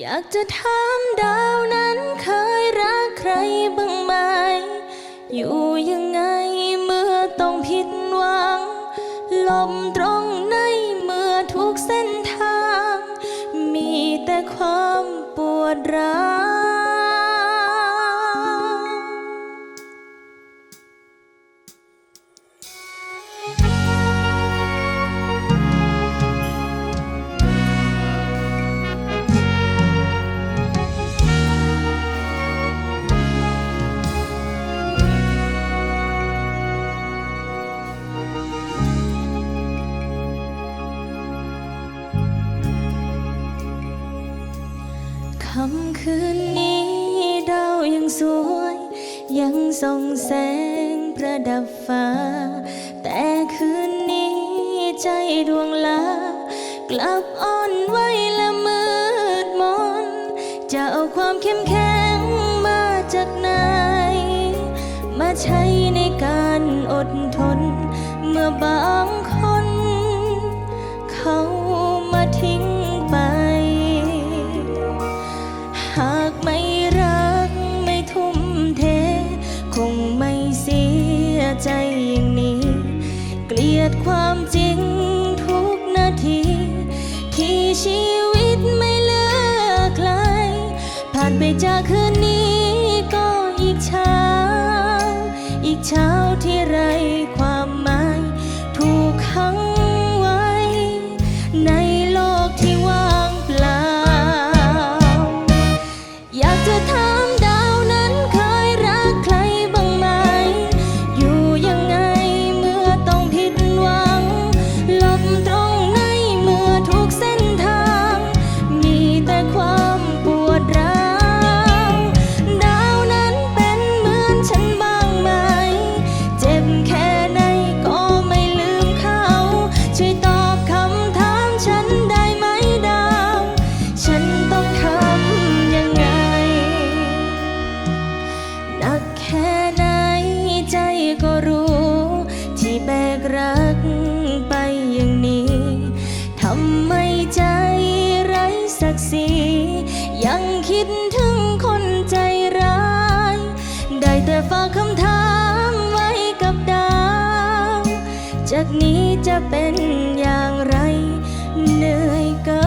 อยากจะถามดาวนั้นเคยรักใครบ้าง มตรงในเมื่อทุกเส้นทาง มีแต่ความปวดร้าว ค่ำคืนนี้ดาวยังสวย ยังส่องแสงประดับฟ้า แต่คืนนี้ใจดวงลา กลับอ่อนไหวและมืดมน จะเอาความเข้มแข็งมาจากไหน มาใช้ในการอดทน เมื่อบาง ความจริงทุกนาที ที่ชีวิตไม่เลือกใครผ่านไปจากคืนนี้ รักไปอย่างนี้ทำไมใจไร้ศักดิ์ศรียังคิดถึงคนใจร้าย ได้แต่ฝากคำถามไว้กับดาว จากนี้จะเป็นอย่างไรเหนื่อยเกิน